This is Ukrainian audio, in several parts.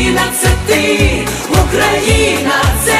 Україна, це ти, Україна, це.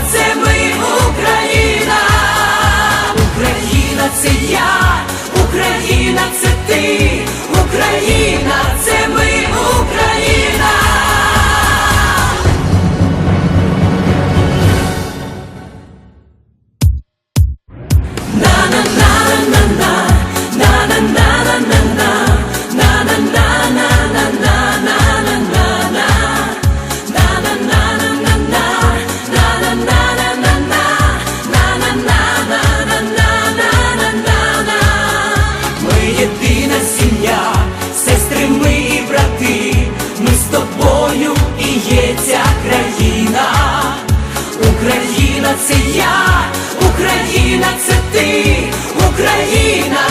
це я, Україна, це ти, Україна.